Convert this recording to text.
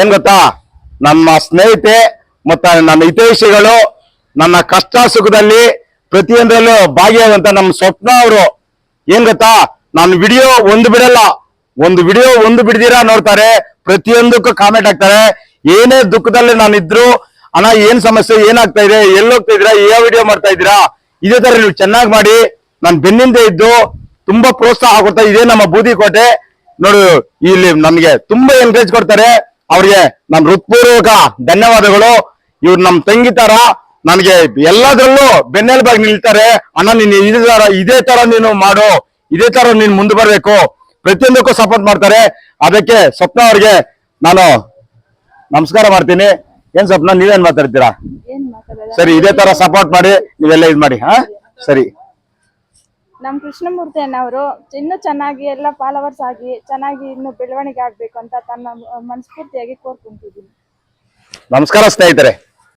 ಏನ್ ಗೊತ್ತಾ? ನಮ್ಮ ಸ್ನೇಹಿತೆ ಮತ್ತ ನನ್ನ ಹಿತೈಷಿಗಳು ನನ್ನ ಕಷ್ಟ ಸುಖದಲ್ಲಿ ಪ್ರತಿಯೊಂದರಲ್ಲೂ ಭಾಗಿಯಾದಂತ ನಮ್ಮ ಸ್ವಪ್ನ ಅವರು. ಏನ್ ಗೊತ್ತಾ? ನಾನು ವಿಡಿಯೋ ಒಂದು ಬಿಡಲ್ಲ. ಒಂದು ವಿಡಿಯೋ ಒಂದು ಬಿಡ್ದಿರಾ ನೋಡ್ತಾರೆ. ಪ್ರತಿಯೊಂದಕ್ಕೂ ಕಾಮೆಂಟ್ ಹಾಕ್ತಾರೆ. ಏನೇ ದುಃಖದಲ್ಲಿ ನಾನು ಇದ್ರು ಅಣ್ಣ, ಏನ್ ಸಮಸ್ಯೆ? ಏನಾಗ್ತಾ ಇದೆ? ಎಲ್ಲಿ ಹೋಗ್ತಾ ಯಾವ ವಿಡಿಯೋ ಮಾಡ್ತಾ ಇದ್ದೀರಾ? ಇದೇ ತರ ನೀವು ಚೆನ್ನಾಗಿ ಮಾಡಿ. ನಾನು ಬೆನ್ನಿಂದ ಇದ್ದು ತುಂಬಾ ಪ್ರೋತ್ಸಾಹ ಕೊಡ್ತಾ ಇದೇ ನಮ್ಮ ಬೂದಿಕೋಟೆ. ನೋಡು, ಇಲ್ಲಿ ನಮ್ಗೆ ತುಂಬಾ ಎನ್ಕರೇಜ್ ಕೊಡ್ತಾರೆ. ಅವ್ರಿಗೆ ನಾನು ಹೃತ್ಪೂರ್ವಕ ಧನ್ಯವಾದಗಳು. ಇವ್ರು ನಮ್ ತಂಗಿ ತರ ನನಗೆ ಎಲ್ಲದರಲ್ಲೂ ಬೆನ್ನೆಲುಬಾಗಿ ನಿಲ್ತಾರೆ. ಅಣ್ಣ ನೀನು ಇದೇ ತರ ಇದೇ ತರ ನೀನು ಮಾಡು. ಇದೇ ತರ ನೀನು ಮುಂದೆ ಬರ್ಬೇಕು. ಪ್ರತಿಯೊಂದಕ್ಕೂ ಸಪೋರ್ಟ್ ಮಾಡ್ತಾರೆ. ಅದಕ್ಕೆ ಸ್ವಪ್ನ ಅವ್ರಿಗೆ ನಾನು ನಮಸ್ಕಾರ ಮಾಡ್ತೀನಿ. ಏನ್ ಸ್ವಪ್ನ ನೀವೇನ್ ಮಾತಾಡ್ತೀರಾ? ಸರಿ ಇದೇ ತರ ಸಪೋರ್ಟ್ ಮಾಡಿ ನೀವೆಲ್ಲ ಇದ್ ಮಾಡಿ ಹಾ? ಸರಿ. ನಮ್ ಕೃಷ್ಣಮೂರ್ತಿ ಅಣ್ಣವರು ಇನ್ನೂ ಚೆನ್ನಾಗಿ ಎಲ್ಲ ಫಾಲೋವರ್ಸ್ ಆಗಿ ಚೆನ್ನಾಗಿ ಇನ್ನು ಬೆಳವಣಿಗೆ ಆಗ್ಬೇಕು ಅಂತ ತನ್ನ ಮನಸ್ಫೂರ್ತಿಯಾಗಿ ಕೋರ್ಕೊಂತಿದ್ದೀನಿ. ನಮಸ್ಕಾರ ಸ್ನೇಹಿತರೆ.